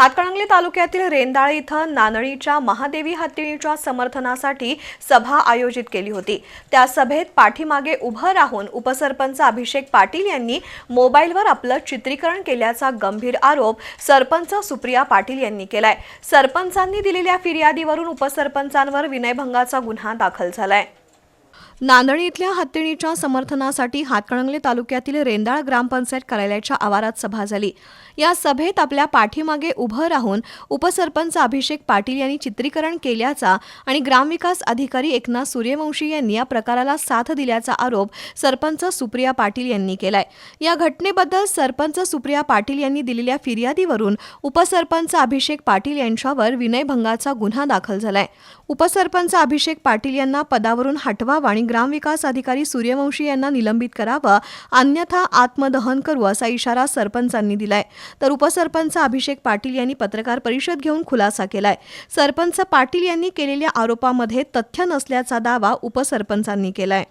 हातकणंगले तालुक्यातील रेंदाळे इथं नानळीच्या महादेवी हत्तीणीच्या समर्थनासाठी सभा आयोजित केली होती. त्या सभेत पाठीमागे उभं राहून उपसरपंच अभिषेक पाटील यांनी मोबाईलवर आपलं चित्रीकरण केल्याचा गंभीर आरोप सरपंच सुप्रिया पाटील यांनी केलाय. सरपंचांनी दिलेल्या फिर्यादीवरून उपसरपंचांवर विनयभंगाचा गुन्हा दाखल झालाय. नांदणी इथल्या हत्तीणीच्या समर्थनासाठी हातकणंगले तालुक्यातील रेंदाळ ग्रामपंचायत कार्यालयाच्या आवारात सभा झाली. या सभेत आपल्या पाठीमागे उभं राहून उपसरपंच अभिषेक पाटील यांनी चित्रीकरण केल्याचा आणि ग्रामविकास अधिकारी एकनाथ सूर्यवंशी यांनी या प्रकाराला साथ दिल्याचा आरोप सरपंच सुप्रिया पाटील यांनी केलाय. या घटनेबद्दल सरपंच सुप्रिया पाटील यांनी दिलेल्या फिर्यादीवरून उपसरपंच अभिषेक पाटील यांच्यावर विनयभंगाचा गुन्हा दाखल झालाय. उपसरपंच अभिषेक पाटील यांना पदावरून हटवा हटवावं आणि ग्रामविकास अधिकारी सूर्यवंशी यांना निलंबित करावं अन्यथा आत्मदहन करू असा इशारा सरपंचांनी दिलाय. तर उपसरपंच अभिषेक पाटील यांनी पत्रकार परिषद घेऊन खुलासा केलाय. सरपंच पाटील यांनी केलेल्या आरोपामध्ये तथ्य नसल्याचा दावा उपसरपंचांनी केलाय.